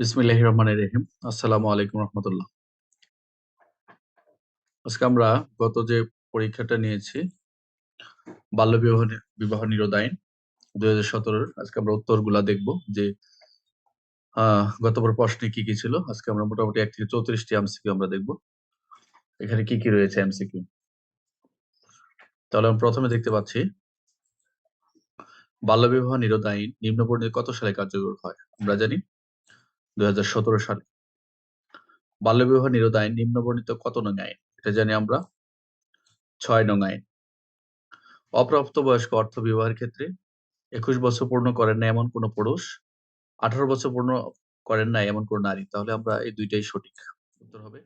বিসমিল্লাহির রহমানির রহিম। আসসালামু আলাইকুম রহমতুল্লাহ। আজকে আমরা গত যে পরীক্ষাটা নিয়েছি, বাল্য বিবাহ বিবাহ নিরোধ আইন দুই হাজার আজকে আমরা উত্তরগুলা দেখব যে গতবার প্রশ্নে কি কি ছিল। আজকে আমরা মোটামুটি এক থেকে চৌত্রিশটি এমসিকিউ আমরা দেখব। এখানে কি কি রয়েছে এমসিকিউ? তাহলে আমরা প্রথমে দেখতে পাচ্ছি, বাল্য বিবাহ নিরোধ আইন নিম্ন কত সালে কার্যকর হয়? আমরা জানি দুই হাজার সতেরো সালে। বাল্যবিবাহ নিরোধ আইন নিম্নবর্ণিত কত নং আইন? এটা জানি আমরা। ছয় নং আইন। অপ্রাপ্তবয়স্ক অর্থ বিবাহের ক্ষেত্রে একুশ বছর পূর্ণ করেন না এমন কোন পুরুষ, আঠারো বছর পূর্ণ করেন না এমন কোন নারী। তাহলে আমরা এই দুইটাই সঠিক। উত্তর হবে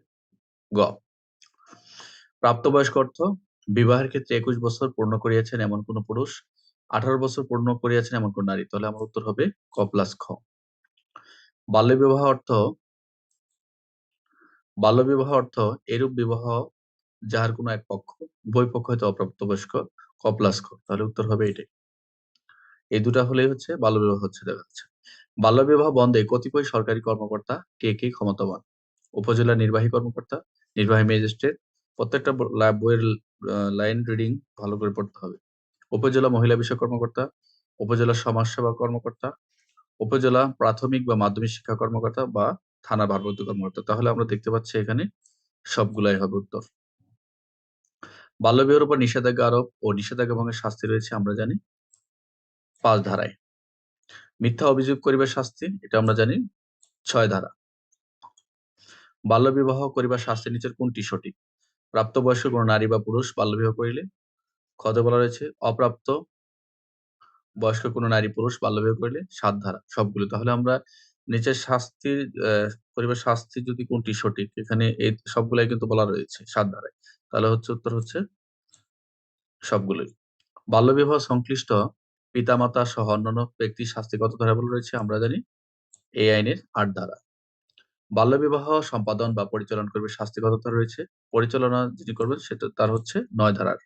গ। প্রাপ্তবয়স্ক অর্থ বিবাহের ক্ষেত্রে একুশ বছর পূর্ণ করিয়াছেন এমন কোন পুরুষ, আঠারো বছর পূর্ণ করিয়াছেন এমন কোন নারী। তাহলে আমার উত্তর হবে ক প্লাস খ। বাল্য বিবাহ অর্থ? বাল্য বিবাহ অর্থ এরূপ বিবাহ যাহার কোনো এক পক্ষ, উভয় পক্ষ হয়তো অপ্রাপ্তবয়স্ক ক তাহলে উত্তর হবে এটাই। এই দুটা হলেই হচ্ছে বাল্য বিবাহ হচ্ছে দেখা যাচ্ছে। বাল্য বিবাহ বন্ধে কতিপয় সরকারি কর্মকর্তা কে কে ক্ষমতাবান? উপজেলা নির্বাহী কর্মকর্তা, নির্বাহী ম্যাজিস্ট্রেট, প্রত্যেকটা বইয়ের লাইন রিডিং ভালো করে পড়তে হবে। উপজেলা মহিলা বিষয় কর্মকর্তা, উপজেলা সমাজসেবা কর্মকর্তা উপজেলা প্রাথমিক বা মাধ্যমিক শিক্ষা কর্মকর্তা বা থানা ভারপ্রাপ্ত কর্মকর্তা। তাহলে আমরা দেখতে পাচ্ছি এখানে সবগুলাই হবে উত্তর। বাল্যবিবাহের উপর নিষেধাজ্ঞা আরোপ ও নিষেধাজ্ঞা ভঙ্গের শাস্তি রয়েছে আমরা জানি। পাঁচ ধারায়। মিথ্যা অভিযোগ করিবার শাস্তি, এটা আমরা জানি, ছয় ধারা। বাল্যবিবাহ করিবার শাস্তি নিচের কোনটি সঠিক? প্রাপ্তবয়স্ক কোনো নারী বা পুরুষ বাল্যবিবাহ করিলে? খতে বলা রয়েছে, অপ্রাপ্ত বয়স্ক কোনো নারী পুরুষ বাল্যবিবাহ করিলে সাত ধারা সবগুলো। তাহলে আমরা নিচের শাস্তির আহ, করিবার শাস্তি যদি কোনটি সঠিক এখানে এই সবগুলাই কিন্তু বলা রয়েছে সাত ধারায়। তাহলে হচ্ছে উত্তর হচ্ছে সবগুলোই। বাল্যবিবাহ সংশ্লিষ্ট পিতামাতা সহ অন্যান্য ব্যক্তির শাস্তি কত ধারা বলে রয়েছে আমরা জানি? এই আইনের আট ধারা। বাল্যবিবাহ সম্পাদন বা পরিচালন করবে শাস্তি কত ধারা রয়েছে? পরিচালনা যিনি করবেন সেটা তার হচ্ছে নয় ধারার।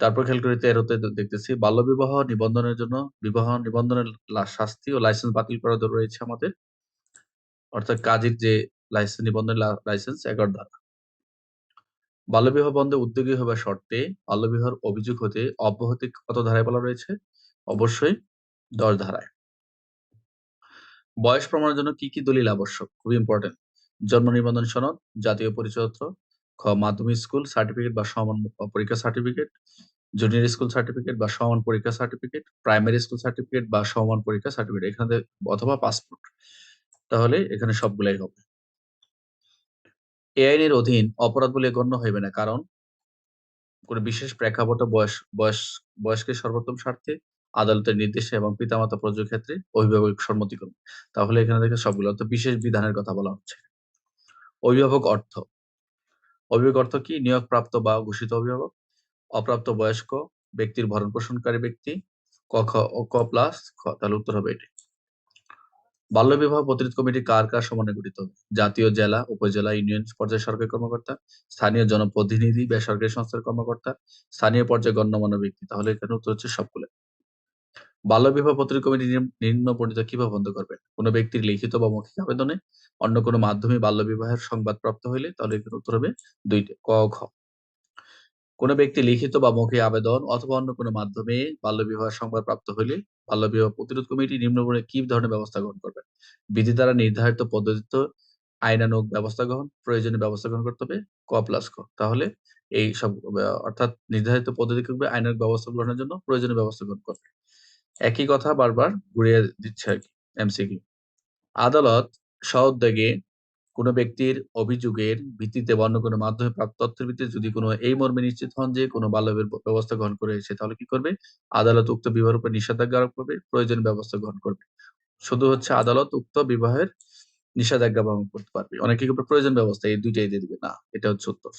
তারপর খেয়াল করি তেরোতে দেখতেছি বাল্যবিবাহ নিবন্ধনের জন্য বিবাহ নিবন্ধনের শাস্তি ও লাইসেন্স বাতিল করা রয়েছে আমাদের। অর্থাৎ কাজের যে লাইসেন্স নিবন্ধনের লাইসেন্স এগারো ধারা বাল্যবিবাহ বন্ধে উদ্যোগী হবার শর্তে বাল্যবিবাহের অভিযোগ হতে অব্যাহতি কত ধারায় বলা রয়েছে? অবশ্যই দশ ধারায়। বয়স প্রমাণের জন্য কি কি দলিল আবশ্যক? খুবই ইম্পর্টেন্ট জন্ম নিবন্ধন সনদ, জাতীয় পরিচয়পত্র খ, মাধ্যমিক স্কুল সার্টিফিকেট বা সমান পরীক্ষা সার্টিফিকেট জুনিয়র স্কুল সার্টিফিকেট বা সমান পরীক্ষা সার্টিফিকেট প্রাইমারি স্কুল সার্টিফিকেট বা সমান পরীক্ষা সার্টিফিকেট এখানে অথবা পাসপোর্ট তাহলে এখানে সবগুলাই হবে। এ আইনের অধীন অপরাধ বলে গণ্য হইবে না, কারণ কোনো বিশেষ প্রেক্ষাপট বয়স বয়স বয়স্কের সর্বোত্তম স্বার্থে আদালতের নির্দেশে এবং পিতামাতা প্রযোগ ক্ষেত্রে অভিভাবক সম্মতি সম্মতিক্রমে তাহলে এখানে দেখে সবগুলো, অর্থাৎ বিশেষ বিধানের কথা বলা হচ্ছে। অভিভাবক অর্থ অভিভাবক অর্থ কি? নিয়োগপ্রাপ্ত বা ঘোষিত অভিভাবক, অপ্রাপ্ত বয়স্ক ব্যক্তির ভরণ পোষণকারী ব্যক্তি, ক, খ ক প্লাস খ, তাহলে উত্তর হবে এটি। বাল্য বিবাহ প্রতিরোধ কমিটি কার কার সমন্বয়ে গঠিত? জাতীয় জেলা, উপজেলা, ইউনিয়ন পর্যায়ে সরকারি কর্মকর্তা, স্থানীয় জনপ্রতিনিধি, বেসরকারি সংস্থার কর্মকর্তা, স্থানীয় পর্যায়ে গণ্যমান্য ব্যক্তি। তাহলে এখানে উত্তর হচ্ছে সবগুলো বাল্য বিবাহ প্রতিরোধ কমিটি নিম্ন- নিম্ন বর্ণিত কীভাবে বন্ধ করবেন কোনো ব্যক্তির লিখিত বা মৌখিক আবেদনে অন্য কোনো মাধ্যমে বাল্য বিবাহের সংবাদ প্রাপ্ত হইলে তাহলে এখানে উত্তর হবে দুইটি, ক খ কোনো ব্যক্তি লিখিত বা মৌখিক আবেদন অথবা অন্য কোনো মাধ্যমে বাল্য বিবাহ সংবাদ প্রাপ্ত হইলে বাল্য বিবাহ প্রতিরোধ কমিটি নিম্নবর্ণে কি ধরনের ব্যবস্থা গ্রহণ করবে? বিধি দ্বারা নির্ধারিত পদ্ধতিতে আইনানুগ ব্যবস্থা গ্রহণ, প্রয়োজনীয় ব্যবস্থা গ্রহণ করতে হবে, ক প্লাস ক। তাহলে এই সব, অর্থাৎ নির্ধারিত পদ্ধতি আইনানুগ ব্যবস্থা গ্রহণের জন্য, প্রয়োজনীয় ব্যবস্থা গ্রহণ করবে। একই কথা বারবার ঘুরিয়ে দিচ্ছে আর কি এমসিকিউ আদালত স্বউদ্যোগে কোনো ব্যক্তির অভিযোগের ভিত্তিতে বা অন্য কোনো মাধ্যমে প্রাপ্ত তথ্যের ভিত্তিতে যদি কোনো এই মর্মে নিশ্চিত হন যে কোনো বাল্যবের ব্যবস্থা গ্রহণ করে এসেছে তাহলে কি করবে? আদালত উক্ত বিবাহের উপর নিষেধাজ্ঞা আরোপ করবে, প্রয়োজনীয় ব্যবস্থা গ্রহণ করবে। শুধু হচ্ছে আদালত উক্ত বিবাহের নিষেধাজ্ঞা গ্রহণ করতে পারবে। অনেকে কি প্রয়োজন ব্যবস্থা এই দুইটাই দিয়ে দিবে। না, এটা হচ্ছে উত্তর।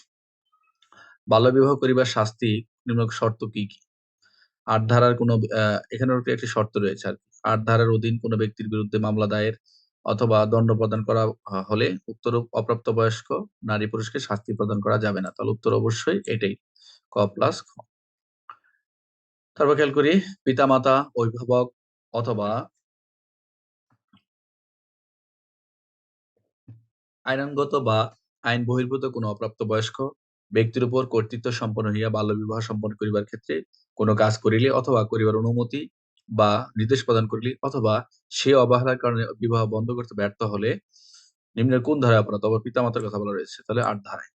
বাল্য বিবাহ করিবার শাস্তি নিম্ন শর্ত কি কি? আট ধারার কোনো এখানে একটি শর্ত রয়েছে আর আট ধারার অধীন কোনো ব্যক্তির বিরুদ্ধে মামলা দায়ের অথবা দণ্ড প্রদান করা হলে উক্তরূপ অপ্রাপ্ত বয়স্ক নারী পুরুষকে শাস্তি প্রদান করা যাবে না। তাহলে উত্তর অবশ্যই এটাই। ক প্লাস খ। তারপর খেয়াল করি, পিতামাতা, অভিভাবক অথবা আইনানুগত বা আইন বহির্ভূত কোনো অপ্রাপ্তবয়স্ক ব্যক্তির উপর কর্তৃত্ব সম্পন্ন হইয়া বাল্যবিবাহ সম্পন্ন করিবার ক্ষেত্রে কোনো কাজ করিলে অথবা করিবার অনুমতি বা নির্দেশ প্রদান করিলে অথবা সে অবহেলার কারণে বিবাহ বন্ধ করতে ব্যর্থ হলে নিম্নের কোন ধারায় অপরাধ? অথবা পিতামাতার কথা বলা রয়েছে। তাহলে আট ধারায়।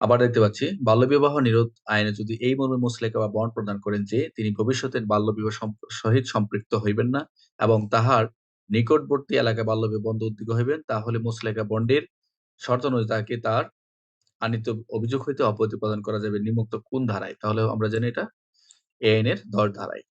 আবার দেখতে পাচ্ছি, বাল্যবিবাহ নিরোধ আইনে যদি এই মর্মে মুসলেখা বা বন্ড প্রদান করেন যে, তিনি ভবিষ্যতে বাল্যবিবাহ সহিত সম্পৃক্ত হইবেন না এবং তাহার নিকটবর্তী এলাকায় বাল্যবিবাহ বন্ধ উদ্যোগ হইবেন, তাহলে মুসলেখা বন্ডের শর্ত অনুযায়ী তাকে তার আনিত অভিযোগ হইতে অব্যাহতি প্রদান করা যাবে নিম্নোক্ত কোন ধারায়? তাহলে আমরা জানি এটা এ আইনের দশ ধারায়।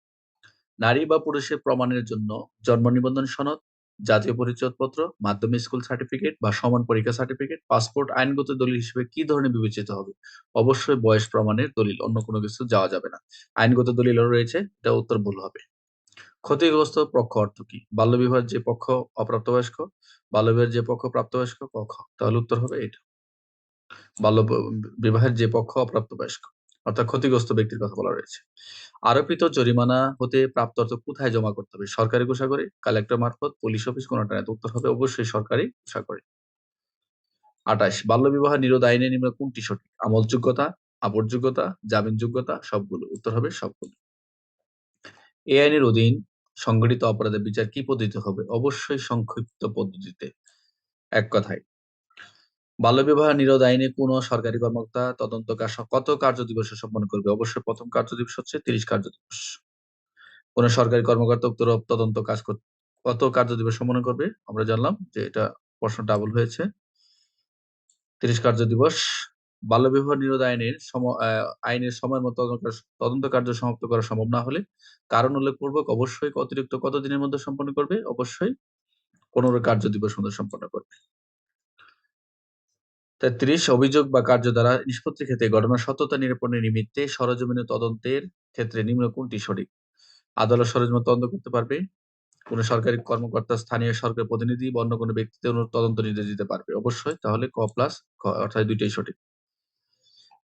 নারী বা পুরুষের প্রমাণের জন্য জন্ম নিবন্ধন সনদ, জাতীয় পরিচয়পত্র, মাধ্যমিক স্কুল সার্টিফিকেট বা সমান পরীক্ষা সার্টিফিকেট, পাসপোর্ট, আইনগত দলিল হিসেবে কি ধরনের বিবেচিত হবে? অবশ্যই বয়স প্রমাণের দলিল, অন্য কোনো কিছু যাওয়া যাবে না। আইনগত দলিলও রয়েছে, এটা উত্তর ভুল হবে। ক্ষতিগ্রস্ত পক্ষ অর্থ কি? বাল্যবিবাহের যে পক্ষ অপ্রাপ্তবয়স্ক, বাল্যবিবাহের যে পক্ষ প্রাপ্তবয়স্ক পক্ষ তাহলে উত্তর হবে এটা। বাল্য বিবাহের যে পক্ষ অপ্রাপ্তবয়স্ক, অর্থাৎ ক্ষতিগ্রস্ত ব্যক্তির কথা বলা রয়েছে। আরোপিত জরিমানা হতে প্রাপ্ত অর্থ কোথায় জমা করতে হবে? সরকারি কোষাগারে, কালেক্টর মারফত, পুলিশ অফিস কোনটা না উত্তর হবে অবশ্যই সরকারি কোষাগারে। আঠাশ বাল্যবিবাহ নিরোধ আইনে নিম্ন কোনটি সঠিক? আমলযোগ্যতা আবরযোগ্যতা জামিনযোগ্যতা, সবগুলো। উত্তর হবে সবগুলো। এ আইনের অধীন সংগঠিত অপরাধের বিচার কি পদ্ধতিতে হবে? অবশ্যই সংক্ষিপ্ত পদ্ধতিতে। এক কথায় বাল্যবিবাহ নিরোধ আইনে কোন সরকারি কর্মকর্তা তদন্ত কত কার্য দিবসে সম্পন্ন করবে? অবশ্যই প্রথম কার্য দিবস হচ্ছে তিরিশ কার্য দিবস কোন সরকারি কর্মকর্তা উক্ত তদন্ত কাজ কত কার্য দিবস সম্পন্ন করবে? আমরা জানলাম যে এটা প্রশ্ন ডাবল হয়েছে। তিরিশ কার্য দিবস বাল্যবিবাহ নিরোধ আইনের সম- আইনের সময় মতো তদন্ত তদন্ত কার্য সমাপ্ত করা সম্ভব না হলে কারণ উল্লেখপূর্বক অবশ্যই অতিরিক্ত কত দিনের মধ্যে সম্পন্ন করবে? অবশ্যই পনেরো কার্য দিবস মধ্যে সম্পন্ন করবে। তেত্রিশ, অভিযোগ বা কার্য দ্বারা নিষ্পত্তির ক্ষেত্রে ঘটনার সত্যতা নিরূপণের নিমিত্তে সরজমিনে তদন্তের ক্ষেত্রে নিম্ন কোনটি সঠিক? আদালত সরজমিনে তদন্ত করতে পারবে? কোন সরকারি কর্মকর্তা, স্থানীয় সরকার প্রতিনিধি বা অন্য কোনো ব্যক্তিতে তদন্ত নির্দেশ দিতে পারবে? অবশ্যই, তাহলে ক প্লাস অর্থাৎ দুইটাই সঠিক।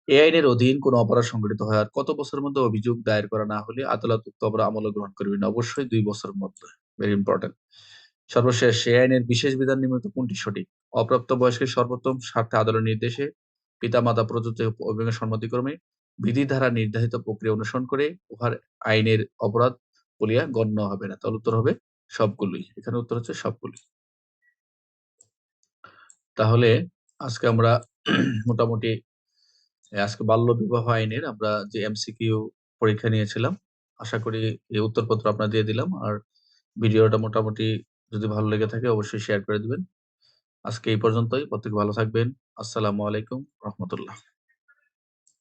এই আইনের অধীন কোন অপরাধ সংঘটিত হওয়ার কত বছরের মধ্যে অভিযোগ দায়ের করা না হলে আদালত উক্ত অপরাধ আমলে গ্রহণ করবে না। অবশ্যই দুই বছরের মধ্যে। ভেরি ইম্পর্টেন্ট সর্বশেষ এই আইনের বিশেষ বিধান নিমিত্ত কোনটি সঠিক? অপ্রাপ্ত বয়স্কের সর্বোত্তম স্বার্থে আদালত নির্দেশে পিতামাতা প্রদত্ত অভিযোগের সম্মতিক্রমে বিধি দ্বারা নির্ধারিত প্রক্রিয়া অনুসরণ করে উহার আইনের অপরাধ বলিয়া গণ্য হবে না। তাহলে উত্তর হবে সবগুলোই। এখানে উত্তর হচ্ছে সবগুলি তাহলে আজকে আমরা মোটামুটি, আজকে বাল্য বিবাহ আইনের আমরা যে এমসিকিউ পরীক্ষা নিয়েছিলাম, আশা করি এই উত্তরপত্র আপনার দিয়ে দিলাম। আর ভিডিওটা মোটামুটি যদি ভালো লেগে থাকে অবশ্যই শেয়ার করে দিবেন। আজকে এই পর্যন্তই। প্রত্যেকে ভালো থাকবেন। আসসালামু আলাইকুম রহমতুল্লাহ।